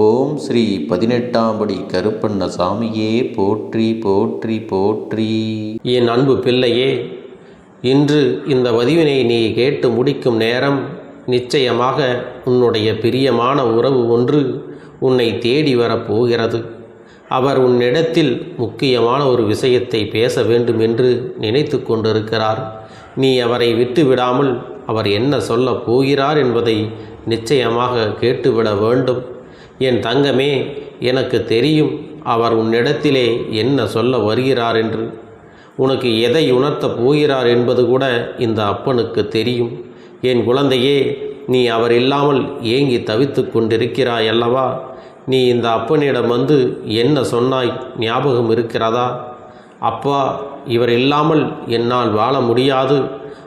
ஓம் ஸ்ரீ பதினெட்டாம் படி கருப்பண்ண சாமியே போற்றி போற்றி போற்றி. என் அன்பு பிள்ளையே இன்று இந்த பதிவினை நீ கேட்டு முடிக்கும் நேரம் நிச்சயமாக உன்னுடைய பிரியமான உறவு ஒன்று உன்னை தேடி வரப் போகிறது அவர் உன்னிடத்தில் முக்கியமான ஒரு விஷயத்தை பேச வேண்டும் என்று நினைத்து கொண்டிருக்கிறார். நீ அவரை விட்டு விடாமல் அவர் என்ன சொல்லப் போகிறார் என்பதை நிச்சயமாக கேட்டுவிட வேண்டும். என் தங்கமே எனக்கு தெரியும் அவர் உன்னிடத்திலே என்ன சொல்ல வருகிறார் என்று. உனக்கு எதை உணர்த்தப் போகிறார் என்பது கூட இந்த அப்பனுக்கு தெரியும். என் குழந்தையே நீ அவர் இல்லாமல் ஏங்கி தவித்து கொண்டிருக்கிறாய் அல்லவா? நீ இந்த அப்பனிடம் வந்து என்ன சொன்னாய்? ஞாபகம் இருக்கிறதா? அப்பா இவர் இல்லாமல் என்னால் வாழ முடியாது.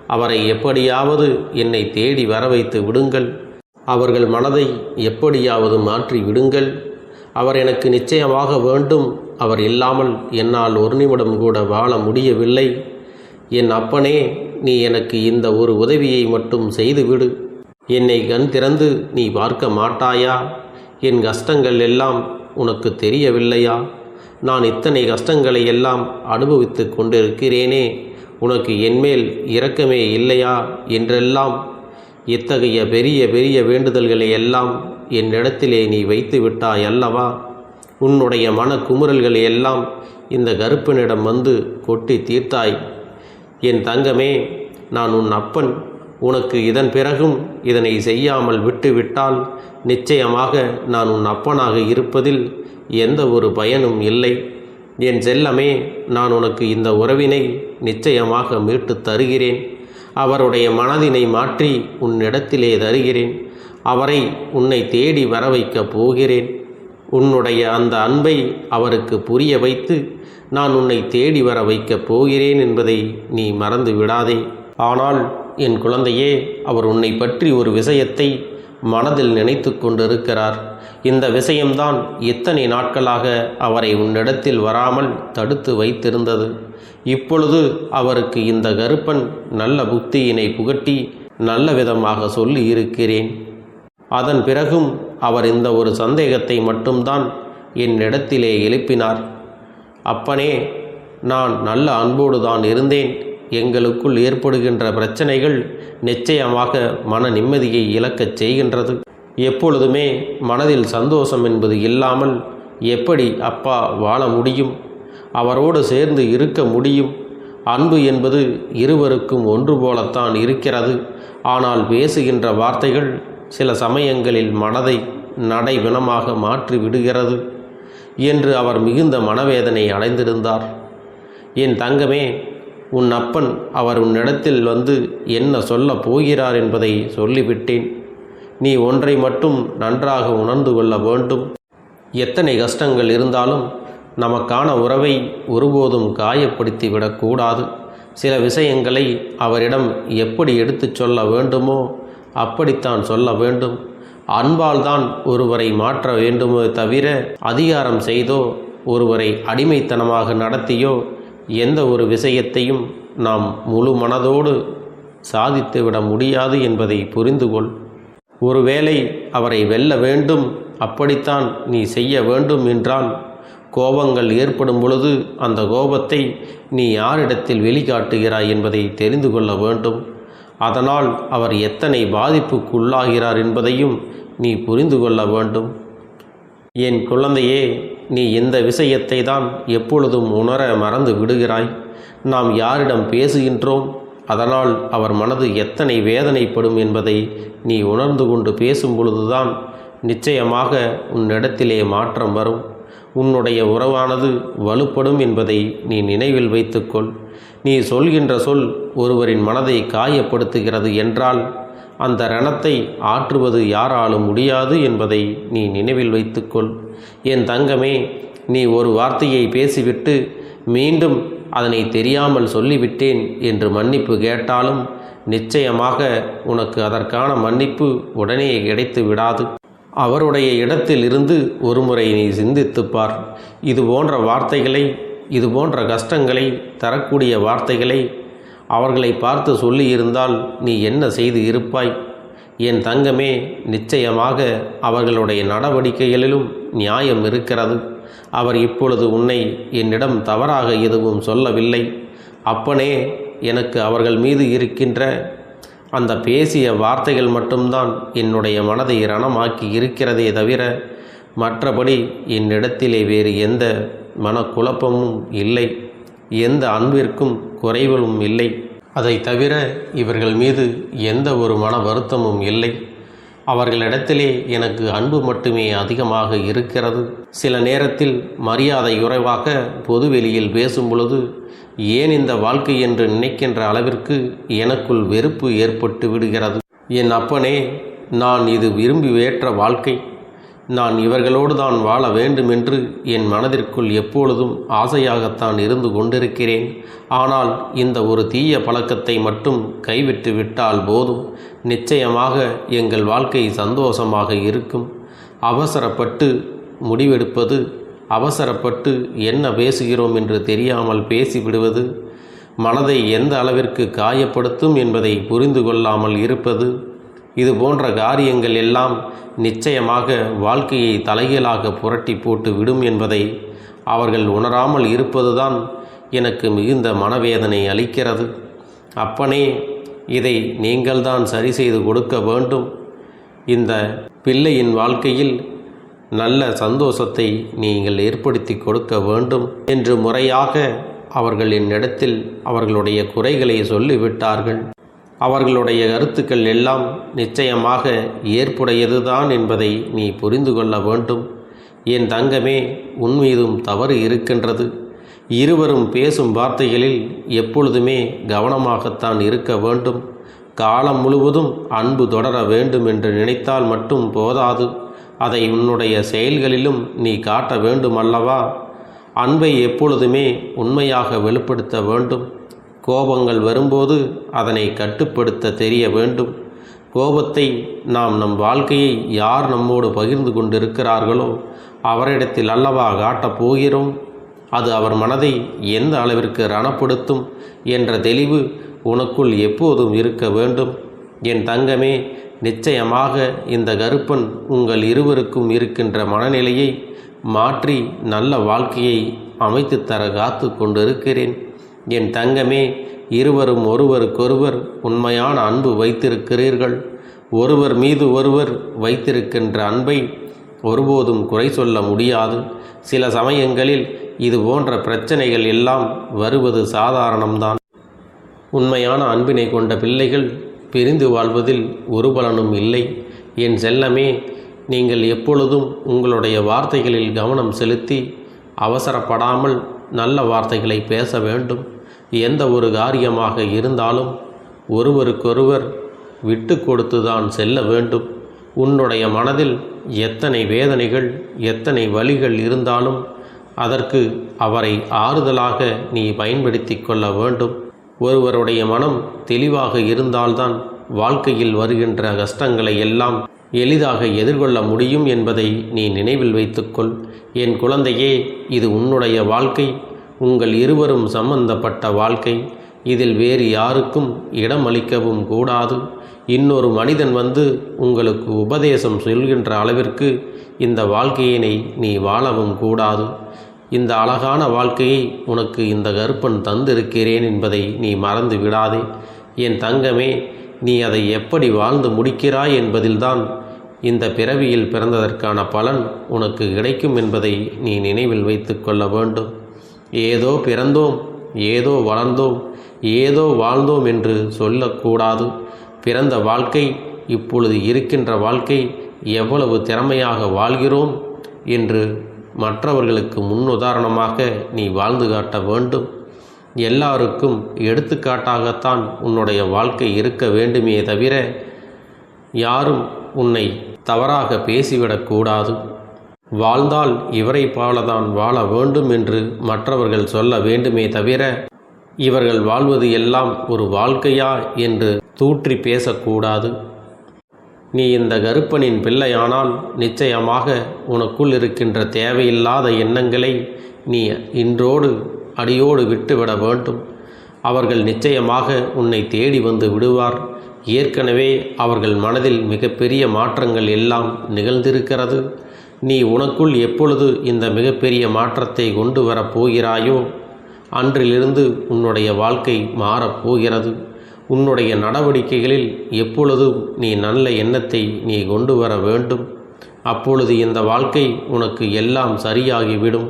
அவரை எப்படியாவது என்னை தேடி வர வைத்து விடுங்கள். அவர்கள் மனதை எப்படியாவது மாற்றி விடுங்கள். அவர் எனக்கு நிச்சயமாக வேண்டும். அவர் இல்லாமல் என்னால் ஒரு நிமிடம் கூட வாழ முடியவில்லை. என் அப்பனே நீ எனக்கு இந்த ஒரு உதவியை மட்டும் செய்துவிடு. என்னை கண் திறந்து நீ பார்க்க மாட்டாயா? என் கஷ்டங்கள் எல்லாம் உனக்கு தெரியவில்லையா? நான் இத்தனை கஷ்டங்களை எல்லாம் அனுபவித்து கொண்டிருக்கிறேனே. உனக்கு என்மேல் இரக்கமே இல்லையா? என்றெல்லாம் இத்தகைய பெரிய பெரிய வேண்டுதல்களை எல்லாம் என்னிடத்திலே நீ வைத்து விட்டாய் அல்லவா? உன்னுடைய மன குமுறல்களை எல்லாம் இந்த கருப்பனிடம் வந்து கொட்டி தீர்த்தாய். என் தங்கமே நான் உன் அப்பன். உனக்கு இதன் பிறகும் இதனை செய்யாமல் விட்டுவிட்டால் நிச்சயமாக நான் உன் அப்பனாக இருப்பதில் எந்த ஒரு பயனும் இல்லை. என் செல்லமே நான் உனக்கு இந்த உறவினை நிச்சயமாக மீட்டு தருகிறேன். அவருடைய மனதினை மாற்றி உன்னிடத்திலே தருகிறேன். அவரை உன்னை தேடி வர வைக்கப் போகிறேன். உன்னுடைய அந்த அன்பை அவருக்கு புரிய வைத்து நான் உன்னை தேடி வர வைக்கப் போகிறேன் என்பதை நீ மறந்து விடாதே ஆனால் என் குழந்தையே அவர் உன்னை பற்றி ஒரு விஷயத்தை மனதில் நினைத்து கொண்டிருக்கிறார். இந்த விஷயம்தான் இத்தனை நாட்களாக அவரை உன்னிடத்தில் வராமல் தடுத்து வைத்திருந்தது. இப்பொழுது அவருக்கு இந்த கருப்பன் நல்ல புத்தியினை புகட்டி நல்ல விதமாக சொல்லி இருக்கிறேன். அதன் பிறகும் அவர் இந்த ஒரு சந்தேகத்தை மட்டும்தான் என்னிடத்திலே எழுப்பினார். அப்பனே நான் நல்ல அன்போடு தான் இருந்தேன். எங்களுக்குள் ஏற்படுகின்ற பிரச்சனைகள் நிச்சயமாக மன நிம்மதியை இழக்கச் செய்கின்றது. எப்பொழுதுமே மனதில் சந்தோஷம் என்பது இல்லாமல் எப்படி அப்பா வாழ முடியும்? அவரோடு சேர்ந்து இருக்க முடியும்? அன்பு என்பது இருவருக்கும் ஒன்று போலத்தான் இருக்கிறது. ஆனால் பேசுகின்ற வார்த்தைகள் சில சமயங்களில் மனதை நடைவினமாக மாற்றி விடுகிறது என்று அவர் மிகுந்த மனவேதனை அடைந்திருந்தார். என் தங்கமே உன் அப்பன் அவர் உன்னிடத்தில் வந்து என்ன சொல்ல போகிறார் என்பதை சொல்லிவிட்டேன். நீ ஒன்றை மட்டும் நன்றாக உணர்ந்து கொள்ள வேண்டும். எத்தனை கஷ்டங்கள் இருந்தாலும் நமக்கான உறவை ஒருபோதும் காயப்படுத்தி விடக்கூடாது. சில விஷயங்களை அவரிடம் எப்படி எடுத்துச் சொல்ல வேண்டுமோ அப்படித்தான் சொல்ல வேண்டும். அன்பால் தான் ஒருவரை மாற்ற வேண்டுமே தவிர அதிகாரம் செய்தோ ஒருவரை அடிமைத்தனமாக நடத்தியோ எந்த ஒரு விஷயத்தையும் நாம் முழு மனதோடு சாதித்துவிட முடியாது என்பதை புரிந்து கொள். ஒருவேளை அவரை வெல்ல வேண்டும் அப்படித்தான் நீ செய்ய வேண்டும் என்றால் கோபங்கள் ஏற்படும் பொழுது அந்த கோபத்தை நீ யாரிடத்தில் வெளிக்காட்டுகிறாய் என்பதை தெரிந்து கொள்ள வேண்டும். அதனால் அவர் எத்தனை பாதிப்புக்குள்ளாகிறார் என்பதையும் நீ புரிந்து கொள்ள வேண்டும். என் குழந்தையே நீ இந்த விஷயத்தை தான் எப்பொழுதும் உணர மறந்து விடுகிறாய். நாம் யாரிடம் பேசுகின்றோம்? அதனால் அவர் மனது எத்தனை வேதனைப்படும் என்பதை நீ உணர்ந்து கொண்டு பேசும் பொழுதுதான் நிச்சயமாக உன்னிடத்திலே மாற்றம் வரும். உன்னுடைய உறவானது வலுப்படும் என்பதை நீ நினைவில் வைத்துக்கொள். நீ சொல்கின்ற சொல் ஒருவரின் மனதை காயப்படுத்துகிறது என்றால் அந்த ரணத்தை ஆற்றுவது யாராலும் முடியாது என்பதை நீ நினைவில் வைத்துக்கொள். என் தங்கமே நீ ஒரு வார்த்தையை பேசிவிட்டு மீண்டும் அதனை தெரியாமல் சொல்லிவிட்டேன் என்று மன்னிப்பு கேட்டாலும் நிச்சயமாக உனக்கு அதற்கான மன்னிப்பு உடனே கிடைத்து விடாது. அவருடைய இடத்தில் இருந்து ஒருமுறை நீ சிந்தித்துப்பார். இது போன்ற வார்த்தைகளை இது போன்ற கஷ்டங்களை தரக்கூடிய வார்த்தைகளை அவர்களை பார்த்து சொல்லியிருந்தால் நீ என்ன செய்து இருப்பாய்? என் தங்கமே நிச்சயமாக அவர்களுடைய நடவடிக்கைகளிலும் நியாயம் இருக்கிறது. அவர் இப்பொழுது உன்னை என்னிடம் தவறாக எதுவும் சொல்லவில்லை. அப்பனே எனக்கு அவர்கள் மீது இருக்கின்ற அந்த பேசிய வார்த்தைகள் மட்டும்தான் என்னுடைய மனதை ரணமாக்கி இருக்கிறதே தவிர மற்றபடி என்னிடத்திலே வேறு எந்த மனக்குழப்பமும் இல்லை. எந்த அன்பிற்கும் குறைவலும் இல்லை. அதை தவிர இவர்கள் மீது எந்த ஒரு மன வருத்தமும் இல்லை. அவர்களிடத்திலே எனக்கு அன்பு மட்டுமே அதிகமாக இருக்கிறது. சில நேரத்தில் மரியாதை குறைவாக பொதுவெளியில் பேசும் பொழுது ஏன் இந்த வாழ்க்கை என்று நினைக்கின்ற அளவிற்கு எனக்குள் வெறுப்பு ஏற்பட்டு விடுகிறது. என் அப்பனே நான் இது விரும்பி ஏற்ற வாழ்க்கை. நான் இவர்களோடு தான் வாழ வேண்டுமென்று என் மனதிற்குள் எப்பொழுதும் ஆசையாகத்தான் இருந்து கொண்டிருக்கிறேன். ஆனால் இந்த ஒரு தீய பழக்கத்தை மட்டும் கைவிட்டு விட்டால் போதும். நிச்சயமாக எங்கள் வாழ்க்கை சந்தோஷமாக இருக்கும். அவசரப்பட்டு முடிவெடுப்பது அவசரப்பட்டு என்ன பேசுகிறோம் என்று தெரியாமல் பேசிவிடுவது மனதை எந்த அளவிற்கு காயப்படுத்தும் என்பதை புரிந்து கொள்ளாமல் இருப்பது இது போன்ற காரியங்கள் எல்லாம் நிச்சயமாக வாழ்க்கையை தலைகீழாக புரட்டி போட்டு விடும் என்பதை அவர்கள் உணராமல் இருப்பதுதான் எனக்கு மிகுந்த மனவேதனை அளிக்கிறது. அப்பனே இதை நீங்கள்தான் சரி செய்து கொடுக்க வேண்டும். இந்த பிள்ளையின் வாழ்க்கையில் நல்ல சந்தோஷத்தை நீங்கள் ஏற்படுத்தி கொடுக்க வேண்டும் என்று முறையாக அவர்கள் என்னிடத்தில் அவர்களுடைய குறைகளை சொல்லிவிட்டார்கள். அவர்களுடைய கருத்துக்கள் எல்லாம் நிச்சயமாக ஏற்புடையதுதான் என்பதை நீ புரிந்து கொள்ள வேண்டும். என் தங்கமே உன்மீதும் தவறு இருக்கின்றது. இருவரும் பேசும் வார்த்தைகளில் எப்பொழுதுமே கவனமாகத்தான் இருக்க வேண்டும். காலம் முழுவதும் அன்பு தொடர வேண்டும் என்று நினைத்தால் மட்டும் போதாது. அதை உன்னுடைய செயல்களிலும் நீ காட்ட வேண்டும் அல்லவா அன்பை எப்பொழுதுமே உண்மையாக வெளிப்படுத்த வேண்டும். கோபங்கள் வரும்போது அதனை கட்டுப்படுத்த தெரிய வேண்டும். கோபத்தை நாம் நம் வாழ்க்கையை யார் நம்மோடு பகிர்ந்து கொண்டிருக்கிறார்களோ அவரிடத்தில் அல்லவா காட்டப் போகிறோம். அது அவர் மனதை எந்த அளவிற்கு ரணப்படுத்தும் என்ற தெளிவு உனக்குள் எப்போதும் இருக்க வேண்டும். என் தங்கமே நிச்சயமாக இந்த கருப்பன் உங்கள் இருவருக்கும் இருக்கின்ற மனநிலையை மாற்றி நல்ல வாழ்க்கையை அமைத்து தர காத்து கொண்டிருக்கிறேன். என் தங்கமே இருவரும் ஒருவருக்கொருவர் உண்மையான அன்பு வைத்திருக்கிறீர்கள். ஒருவர் மீது ஒருவர் வைத்திருக்கின்ற அன்பை ஒருபோதும் குறை சொல்ல முடியாது. சில சமயங்களில் இது போன்ற பிரச்சனைகள் எல்லாம் வருவது சாதாரணம்தான். உண்மையான அன்பினை கொண்ட பிள்ளைகள் பிரிந்து வாழ்வதில் ஒரு பலனும் இல்லை. என் செல்லமே நீங்கள் எப்பொழுதும் உங்களுடைய வார்த்தைகளில் கவனம் செலுத்தி அவசரப்படாமல் நல்ல வார்த்தைகளை பேச வேண்டும். எந்த ஒரு காரியமாக இருந்தாலும் ஒருவருக்கொருவர் விட்டு கொடுத்துதான் செல்ல வேண்டும். உன்னுடைய மனதில் எத்தனை வேதனைகள் எத்தனை வழிகள் இருந்தாலும் அதற்கு அவரை ஆறுதலாக நீ பயன்படுத்தி கொள்ள வேண்டும். ஒருவருடைய மனம் தெளிவாக இருந்தால்தான் வாழ்க்கையில் வருகின்ற கஷ்டங்களை எல்லாம் எளிதாக எதிர்கொள்ள முடியும் என்பதை நீ நினைவில் வைத்துக்கொள் என் குழந்தையே இது உன்னுடைய வாழ்க்கை. உங்கள் இருவரும் சம்பந்தப்பட்ட வாழ்க்கை. இதில் வேறு யாருக்கும் இடமளிக்கவும் கூடாது. இன்னொரு மனிதன் வந்து உங்களுக்கு உபதேசம் சொல்கின்ற அளவிற்கு இந்த வாழ்க்கையினை நீ வாழவும் கூடாது. இந்த அழகான வாழ்க்கையை உனக்கு இந்த கருப்பன் தந்திருக்கிறேன் என்பதை நீ மறந்து விடாதே. என் தங்கமே நீ அதை எப்படி வாழ்ந்து முடிக்கிறாய் என்பதில்தான் இந்த பிறவியில் பிறந்ததற்கான பலன் உனக்கு கிடைக்கும் என்பதை நீ நினைவில் வைத்து கொள்ள வேண்டும். ஏதோ பிறந்தோம் ஏதோ வளர்ந்தோம் ஏதோ வாழ்ந்தோம் என்று சொல்லக்கூடாது. பிறந்த வாழ்க்கை இப்பொழுது இருக்கின்ற வாழ்க்கை எவ்வளவு திறமையாக வாழ்கிறோம் என்று மற்றவர்களுக்கு முன்னுதாரணமாக நீ வாழ்ந்து காட்ட வேண்டும். எல்லாருக்கும் எடுத்துக்காட்டாகத்தான் உன்னுடைய வாழ்க்கை இருக்க வேண்டுமே தவிர யாரும் உன்னை தவறாக பேசிவிடக்கூடாது. வாழ்ந்தால் இவரை போலதான் வாழ வேண்டும் என்று மற்றவர்கள் சொல்ல வேண்டுமே தவிர இவர்கள் வாழ்வது எல்லாம் ஒரு வாழ்க்கையா என்று தூற்றி பேசக்கூடாது. நீ இந்த கருப்பனின் பிள்ளையானால் நிச்சயமாக உனக்குள் இருக்கின்ற தேவையில்லாத எண்ணங்களை நீ இன்றோடு அடியோடு விட்டுவிட வேண்டும். அவர்கள் நிச்சயமாக உன்னை தேடி வந்து விடுவார். ஏற்கனவே அவர்கள் மனதில் மிகப்பெரிய மாற்றங்கள் எல்லாம் நிகழ்ந்திருக்கிறது. நீ உனக்குள் எப்பொழுது இந்த மிகப்பெரிய மாற்றத்தை கொண்டு வரப் போகிறாயோ அன்றிலிருந்து உன்னுடைய வாழ்க்கை மாறப்போகிறது உன்னுடைய நடவடிக்கைகளில் எப்பொழுதும் நீ நல்ல எண்ணத்தை நீ கொண்டு வர வேண்டும்? அப்பொழுது இந்த வாழ்க்கை உனக்கு எல்லாம் சரியாகிவிடும்.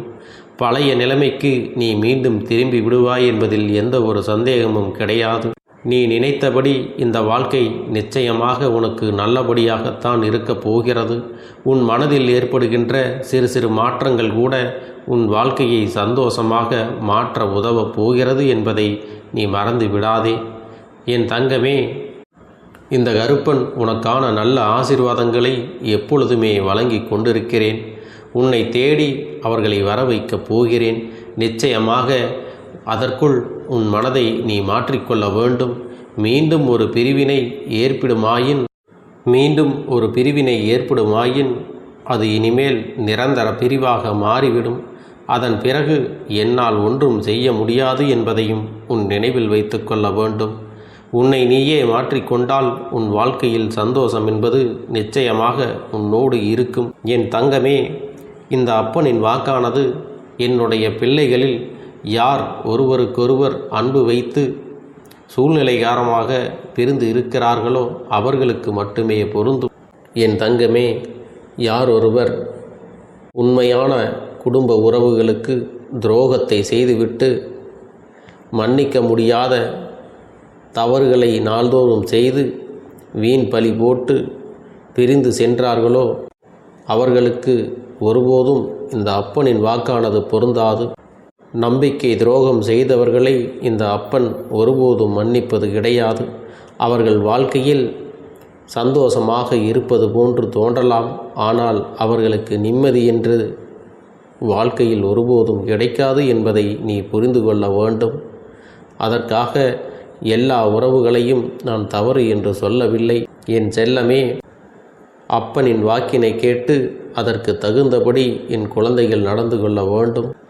பழைய நிலைமைக்கு நீ மீண்டும் திரும்பி விடுவாய் என்பதில் எந்த ஒரு சந்தேகமும் கிடையாது. நீ நினைத்தபடி இந்த வாழ்க்கை நிச்சயமாக உனக்கு நல்லபடியாகத்தான் இருக்கப் போகிறது. உன் மனதில் ஏற்படுகின்ற சிறு சிறு மாற்றங்கள் கூட உன் வாழ்க்கையை சந்தோஷமாக மாற்ற உதவப் போகிறது என்பதை நீ மறந்து விடாதே. என் தங்கமே இந்த கருப்பன் உனக்கான நல்ல ஆசீர்வாதங்களை எப்பொழுதுமே வழங்கி கொண்டிருக்கிறேன். உன்னை தேடி அவர்களை வர வைக்கப் போகிறேன். நிச்சயமாக அதற்குள் உன் மனதை நீ மாற்றிக்கொள்ள வேண்டும். மீண்டும் ஒரு பிரிவினை ஏற்படுமாயின் மீண்டும் ஒரு பிரிவினை ஏற்படுமாயின் அது இனிமேல் நிரந்தர பிரிவாக மாறிவிடும். அதன் பிறகு என்னால் ஒன்றும் செய்ய முடியாது என்பதையும் உன் நினைவில் வைத்துக்கொள்ள வேண்டும். உன்னை நீயே மாற்றிக்கொண்டால் உன் வாழ்க்கையில் சந்தோஷம் என்பது நிச்சயமாக உன்னோடு இருக்கும். என் தங்கமே இந்த அப்பனின் வாக்கானது என்னுடைய பிள்ளைகளில் யார் ஒருவருக்கொருவர் அன்பு வைத்து சூழ்நிலை காரணமாக பிரிந்து இருக்கிறார்களோ அவர்களுக்கு மட்டுமே பொருந்தும். என் தங்கமே யார் ஒருவர் உண்மையான குடும்ப உறவுகளுக்கு துரோகத்தை செய்துவிட்டு மன்னிக்க முடியாத தவறுகளை நாள்தோறும் செய்து வீண் பழி போட்டு பிரிந்து சென்றார்களோ அவர்களுக்கு ஒருபோதும் இந்த அப்பனின் வாக்கானது பொருந்தாது. நம்பிக்கை துரோகம் செய்தவர்களை இந்த அப்பன் ஒருபோதும் மன்னிப்பது கிடையாது. அவர்கள் வாழ்க்கையில் சந்தோஷமாக இருப்பது போன்று தோன்றலாம். ஆனால் அவர்களுக்கு நிம்மதி என்று வாழ்க்கையில் ஒருபோதும் கிடைக்காது என்பதை நீ புரிந்து கொள்ள வேண்டும். அதற்காக எல்லா உறவுகளையும் நான் தவறு என்று சொல்லவில்லை. என் செல்லமே அப்பனின் வாக்கினை கேட்டு அதற்கு தகுந்தபடி என் குழந்தைகள் நடந்து கொள்ள வேண்டும்.